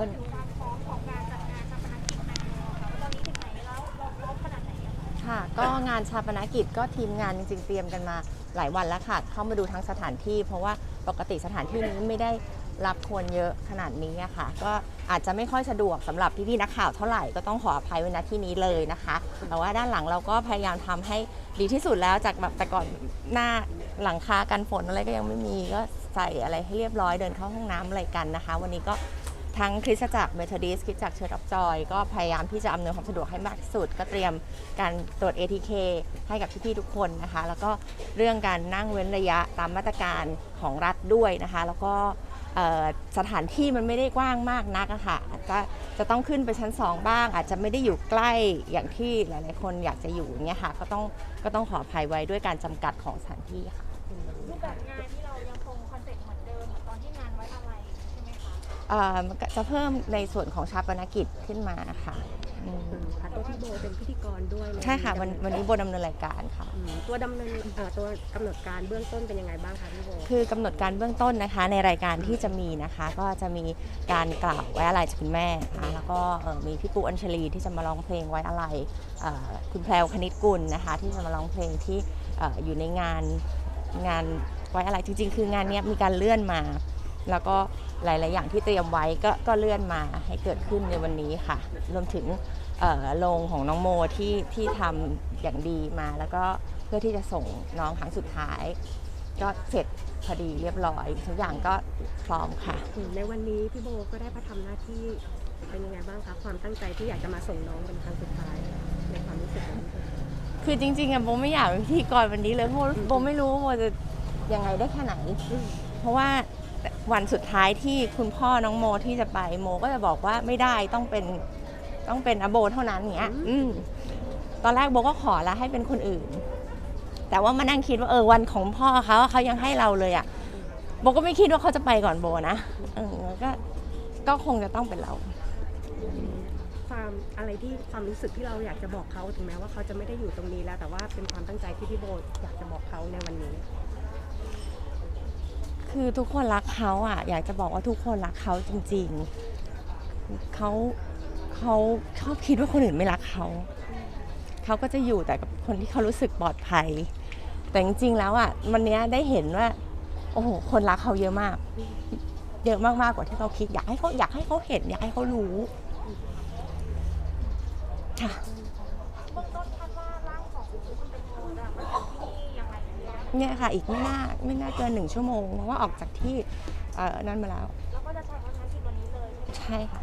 การจัดงานชาปนกิจแตงโมค่ะว่าตอนนี้ถึงไหนแล้วเราพร้อมขนาดไหนอะคะค่ะก็งานชาปนกิจก็ทีมงานจริงๆเตรียมกันมาหลายวันแล้วค่ะ เข้ามาดูทั้งสถานที่ เพราะว่าปกติสถานที่นี้ไม่ได้รับคนเยอะขนาดนี้อะค่ะ ก็อาจจะไม่ค่อยสะดวกสำหรับพี่ๆนักข่าวเท่าไหร่ก็ต้องขออภัยไว้ณที่นี้เลยนะคะ แต่ว่าด้านหลังเราก็พยายามทำให้ดีที่สุดแล้วจากแบบแต่ก่อนหน้าหลังคากันฝนอะไรก็ยังไม่มีก็ใส่อะไรให้เรียบร้อยเดินเข้าห้องน้ำอะไรกันนะคะ วันนี้ก็ ทั้งคริสตจักรเมทอดิสคริสตจักรเชิร์ชออฟจอยก็พยายามที่จะอำนวยความสะดวกให้มากที่สุด ก็เตรียมการตรวจ ATK ให้กับพี่ๆทุกคนนะคะ แล้วก็เรื่องการนั่งเว้นระยะตามมาตรการของรัฐด้วยนะคะ แล้วก็สถานที่มันไม่ได้กว้างมากนักอะค่ะอาจจะจะต้องขึ้นไปชั้น 2 บ้าง อาจจะไม่ได้อยู่ใกล้อย่างที่หลายๆ คนอยากจะอยู่เงี้ยค่ะก็ต้องก็ต้องขออภัยไว้ด้วยการจำกัดของสถานที่ค่ะรูปแบบงานที่เรา จะเพิ่มในส่วนของชาปนกิจขึ้นมาค่ะอืมอืมค่ะตัวพี่โบเป็นพิธีกรด้วยนใช่ค่ะวันวันนี้โบดำเนินรายการค่ะ อืมตัวดำเนินเอ่อตัวกำหนดการเบื้องต้นเป็นยังไงบ้างคะพี่โบ คือกำหนดการเบื้องต้นนะคะ ในรายการที่จะมีนะคะ ก็จะมีการกล่าวไว้อะไรจากคุณแม่นะคะแล้วก็เอ่อมีพี่ปูอัญชลีที่จะมาร้องเพลงไว้อะไรเอ่อคุณแพรวคณิตกุลนะคะ ที่จะมาร้องเพลงที่เอ่ออยู่ในงานงานไว้อะไรจริงๆ คืองานเนี้ยมีการเลื่อนมา แล้วก็ หลาย ๆ อย่างที่เตรียมไว้ก็ก็เลื่อนมาให้เกิดขึ้นในวันนี้ค่ะ รวมถึงเอ่อโรงของน้องโมที่ที่ทำอย่างดีมา แล้วก็เพื่อที่จะส่งน้องครั้งสุดท้าย ก็เสร็จพอดีเรียบร้อย ทุกอย่างก็พร้อมค่ะอืมในวันนี้พี่โบก็ได้มาทำหน้าที่เป็นยังไงบ้างคะความตั้งใจที่อยากจะมาส่งน้องเป็นครั้งสุดท้ายในความรู้สึกของพี่โบคือจริง ๆอะโบไม่อยากเป็นพิธีกรวันนี้เลยเพราะโบไม่รู้ว่าโบจะยังไงได้แค่ไหนอืมเพราะว่า วันสุดท้ายที่คุณพ่อน้องโมที่จะไปโมก็จะบอกว่าไม่ได้ต้องเป็นต้องเป็นอโบเท่านั้นอย่างเงี้ยอืมตอนแรกโบก็ขอแล้วให้เป็นคนอื่น แต่ว่ามานั่งคิดว่าเออวันของพ่อเขาอะเขายังให้เราเลยอะโบก็ไม่คิดว่าเขาจะไปก่อนโบนะเออก็ก็คงจะต้องเป็นเรา ความอะไรที่ความรู้สึกที่เราอยากจะบอกเขาถึงแม้ว่าเขาจะไม่ได้อยู่ตรงนี้แล้ว แต่ว่าเป็นความตั้งใจที่พี่โบอยากจะบอกเขาในวันนี้ คือทุกคนรักเขาอะ อยากจะบอกว่าทุกคนรักเขาจริง ๆเขาเขาชอบคิดว่าคนอื่นไม่รักเขาเขาก็จะอยู่แต่กับคนที่เขารู้สึกปลอดภัย แต่จริงๆแล้วอะวันนี้ได้เห็นว่า โอ้โหคนรักเขาเยอะมาก เยอะมากๆกว่าที่เขาคิด อยากให้เขาอยากให้เขาเห็น อยากให้เขารู้ค่ะเบื้องต้นคาดว่าร่างของคุณแตงโมจะมาถึงที่นี่ยังไง เนี่ยเนี่ยค่ะอีกไม่น่าไม่น่าเกินหนึ่งชั่วโมงเพราะว่าออกจากที่เอ่อนั่นมาแล้ว แล้วก็จะใช้วันนั้นที่วันนี้เลยใช่ค่ะ